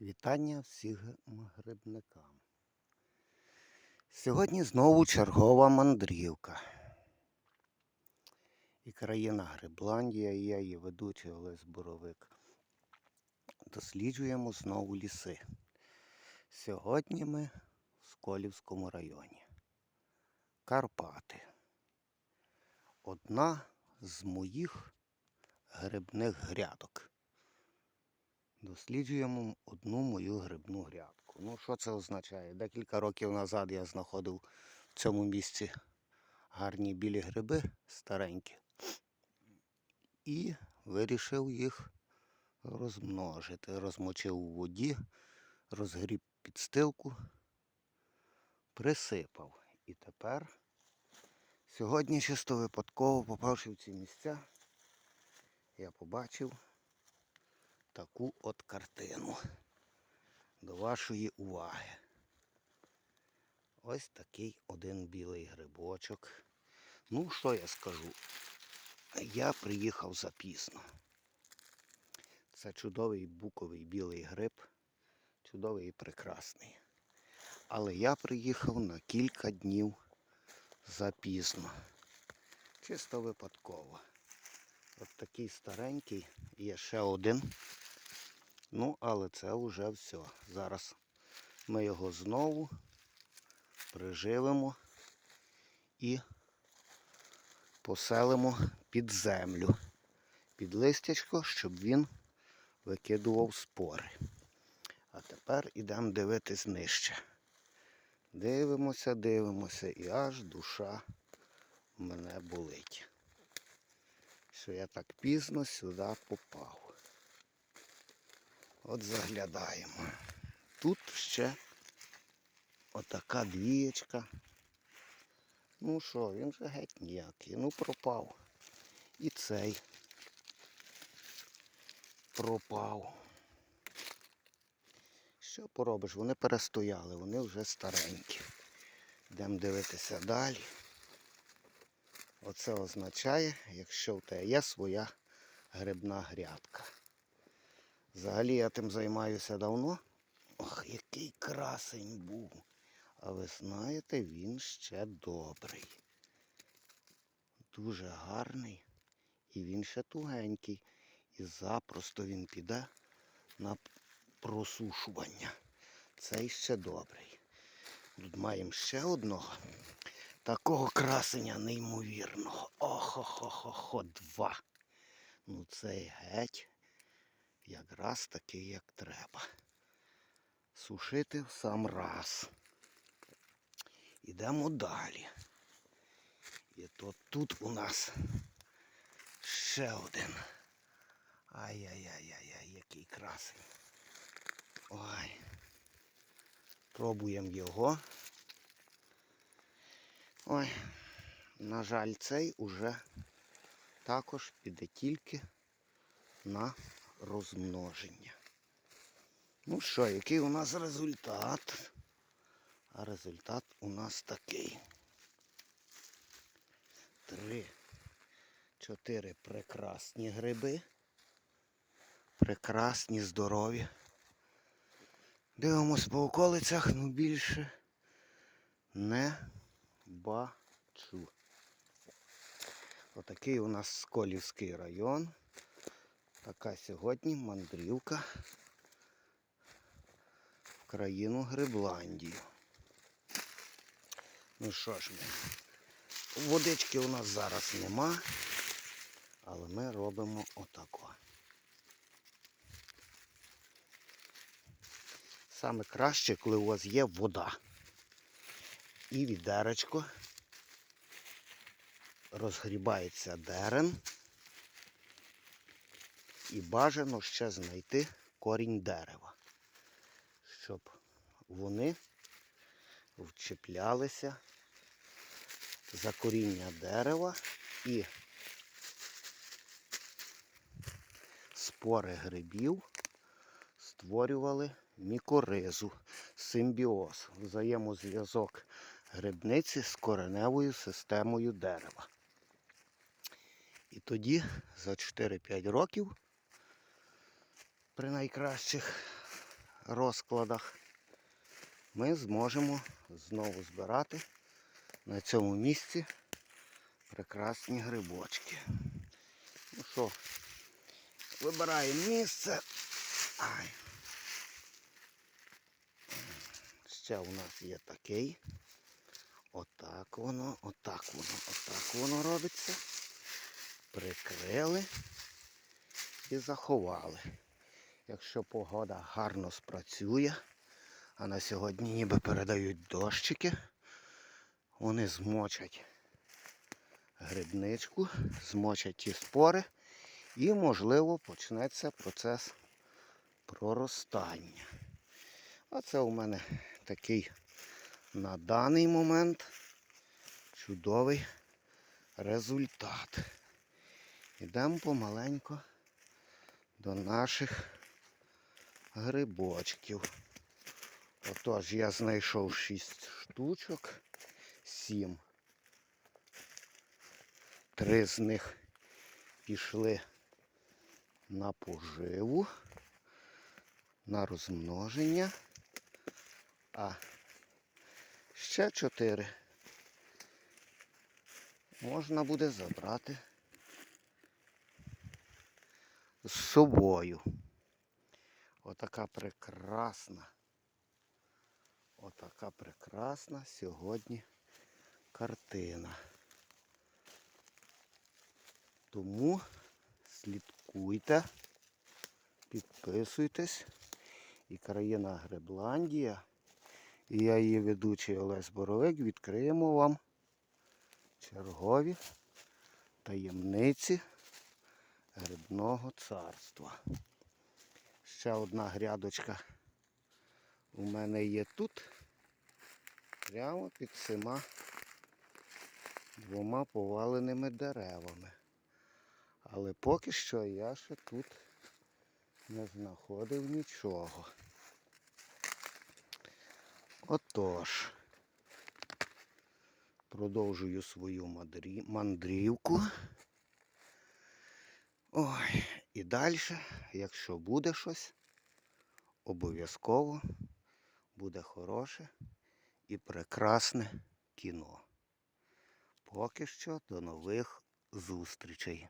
Вітання всім грибникам. Сьогодні знову чергова мандрівка. І країна Грибландія, і я її ведучий Олесь Боровик. Досліджуємо знову ліси. Сьогодні ми в Сколівському районі. Карпати. Одна з моїх грибних грядок. Досліджуємо одну мою грибну грядку. Ну, що це означає? Декілька років назад я знаходив в цьому місці гарні білі гриби старенькі. І вирішив їх розмножити. Розмочив у воді, розгріб підстилку, присипав. І тепер сьогодні чисто випадково попавши в ці місця, я побачив таку от картину до вашої уваги. Ось такий один білий грибочок. Ну, що я скажу? Я приїхав запізно. Це чудовий буковий білий гриб, чудовий і прекрасний. Але я приїхав на кілька днів запізно. Чисто випадково. От такий старенький, є ще один. Ну, але це вже все. Зараз ми його знову приживемо і поселимо під землю, під листячко, щоб він викидував спори. А тепер ідемо дивитись нижче. Дивимося, дивимося, і аж душа мене болить. Що я так пізно сюди попав. От заглядаємо. Тут ще отака двієчка. Ну що, він же геть ніякий. Ну пропав. І цей пропав. Що поробиш? Вони перестояли, вони вже старенькі. Йдемо дивитися далі. Оце означає, якщо в тебе є своя грибна грядка. Взагалі я тим займаюся давно. Ох, який красень був. А ви знаєте, він ще добрий. Дуже гарний. І він ще тугенький. І запросто він піде на просушування. Цей ще добрий. Тут маємо ще одного. Такого красення неймовірного. Охо-хо-хо-хо, два. Ну цей геть якраз такий, як треба. Сушити в сам раз. Ідемо далі. І то тут у нас ще один. Ай-яй-яй-яй, який красень. Ой. Пробуємо його. Ой, на жаль, цей уже також піде тільки на розмноження. Ну що, який у нас результат? А результат у нас такий. Три, чотири прекрасні гриби. Прекрасні, здорові. Дивимось по околицях, ну більше не бачу. Отакий у нас Сколівський район. Така сьогодні мандрівка в країну Грибландію. Ну що ж ми, водички у нас зараз нема, але ми робимо отако. Саме краще, коли у вас є вода. І відеречко розгрібається дерен. І бажано ще знайти корінь дерева, щоб вони вчеплялися за коріння дерева і спори грибів створювали мікоризу, симбіоз, взаємозв'язок грибниці з кореневою системою дерева. І тоді за 4-5 років при найкращих розкладах ми зможемо знову збирати на цьому місці прекрасні грибочки. Ну що, вибираємо місце. Ай. Ще у нас є такий. Отак воно, отак воно, отак воно робиться. Прикрили і заховали. Якщо погода гарно спрацює, а на сьогодні ніби передають дощики, вони змочать грибничку, змочать ті спори і, можливо, почнеться процес проростання. А це у мене такий на даний момент чудовий результат. Йдемо помаленько до наших грибочків. Отож, я знайшов 6 штучок, 7. Три з них пішли на поживу, на розмноження, а ще 4 можна буде забрати з собою. Отака прекрасна. Отака прекрасна сьогодні картина. Тому слідкуйте, підписуйтесь. І країна Гребландія. І я її ведучий Олесь Боровик відкриємо вам чергові таємниці грибного царства. Ще одна грядочка у мене є тут, прямо під цими двома поваленими деревами. Але поки що я ще тут не знаходив нічого. Отож, продовжую свою мандрівку. Ой, і далі, якщо буде щось, обов'язково буде хороше і прекрасне кіно. Поки що до нових зустрічей.